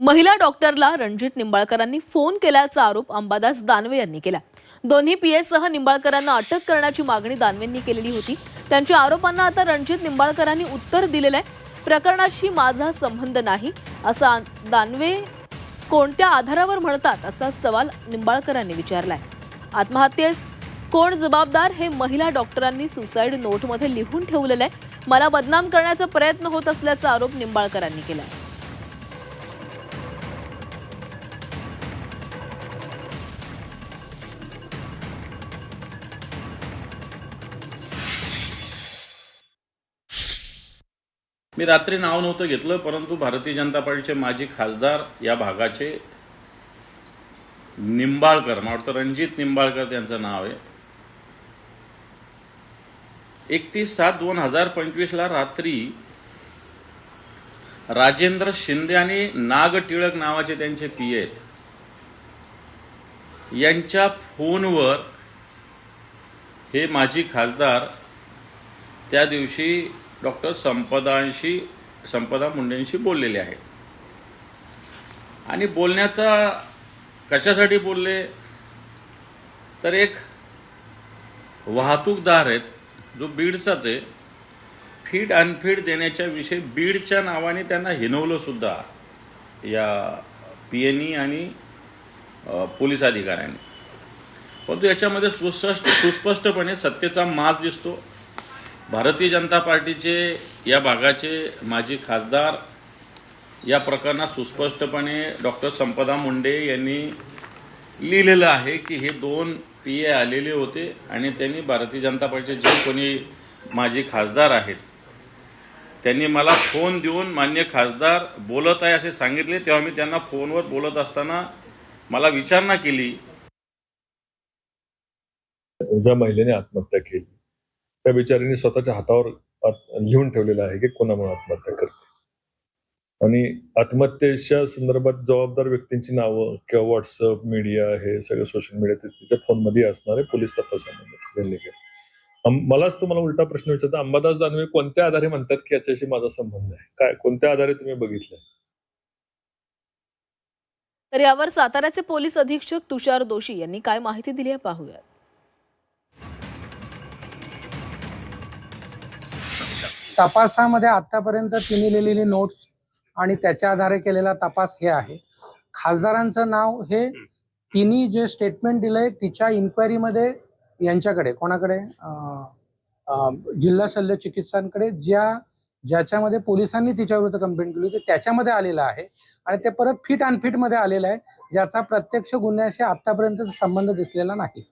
महिला डॉक्टरला रणजित निंबाळकरांनी फोन केल्याचा आरोप अंबादास दानवे यांनी केला. दोन्ही पीएससह निंबाळकरांना अटक करण्याची मागणी दानवेंनी केलेली होती. त्यांच्या आरोपांना आता रणजित निंबाळकरांनी उत्तर दिलेलं आहे प्रकरणाशी माझा संबंध नाही असा दानवे कोणत्या आधारावर म्हणतात असा सवाल निंबाळकरांनी विचारलाय. आत्महत्येस कोण जबाबदार हे महिला डॉक्टरांनी सुसाईड नोटमध्ये लिहून ठेवलेलं आहे मला बदनाम करण्याचा प्रयत्न होत असल्याचा आरोप निंबाळकरांनी केला मी रात्री नाव नव्हतं घेतलं परंतु भारतीय जनता पार्टीचे माजी खासदार या भागाचे निंबाळकर मला वाटतं रणजित निंबाळकर त्यांचं नाव आहे. एकतीस सात दोन हजार पंचवीसला रात्री राजेंद्र शिंदे आणि नाग टिळक नावाचे त्यांचे पी आहेत. यांच्या फोनवर हे माजी खासदार त्या दिवशी डॉक्टर संपदांशी संपदा मुंडेंशी बोललेले आहेत. आणि बोलण्याचा कशासाठी बोलले? तर एक वाहतूकदार आहेत जो बीडचाच आहे फीड अनफीड देण्याच्या विषयी बीडच्या नावाने त्यांना हिनवलं सुद्धा या पीएनई आणि पोलीस अधिकाऱ्यांनी. परंतु याच्यामध्ये सुस्पष्ट सुस्पष्टपणे सत्तेचा माज दिसतो. भारतीय जनता पार्टीचे या भागाचे माजी खासदार या प्रकरणात सुस्पष्टपणे डॉक्टर संपदा मुंडे यांनी लिहिलेलं आहे की हे दोन पी ए आलेले होते आणि त्यांनी भारतीय जनता पार्टीचे जे कोणी माजी खासदार आहेत त्यांनी मला फोन देऊन मान्य खासदार बोलत आहे असे सांगितले तेव्हा मी त्यांना फोनवर बोलत असताना मला विचारणा केली. महिलेने आत्महत्या केली. त्या बिचारीने स्वतःच्या हातावर लिहून ठेवलेलं आहे की कोणामुळे आत्महत्या करते. आणि आत्महत्येच्या संदर्भात जबाबदार व्यक्तींची नावं किंवा व्हॉट्सअप मीडिया हे सगळं सोशल मीडिया तिच्या फोनमध्ये असणारे पोलीस तपासामध्ये मलाच तुम्हाला उलटा प्रश्न विचारता अंबादास दानवे कोणत्या आधारे म्हणतात की याच्याशी माझा संबंध आहे? काय कोणत्या आधारे तुम्ही बघितलं तर यावर साताऱ्याचे पोलीस अधीक्षक तुषार दोशी यांनी काय माहिती दिली आहे पाहूया तपासामध्ये आतापर्यंत तिने लिहिलेली नोट्स आणि त्याच्या आधारे केलेला तपास हे आहे. खासदारांचं नाव हे तिने जे स्टेटमेंट दिलंय तिच्या इन्क्वायरीमध्ये यांच्याकडे कोणाकडे? जिल्हा शल्य चिकित्सांकडे ज्या ज्याच्यामध्ये पोलिसांनी तिच्याविरुद्ध कंप्लेंट केली होती त्याच्यामध्ये आलेलं आहे. आणि ते परत फिट अनफिटमध्ये आलेलं आहे ज्याचा प्रत्यक्ष गुन्ह्याशी आतापर्यंत संबंध दिसलेला नाही.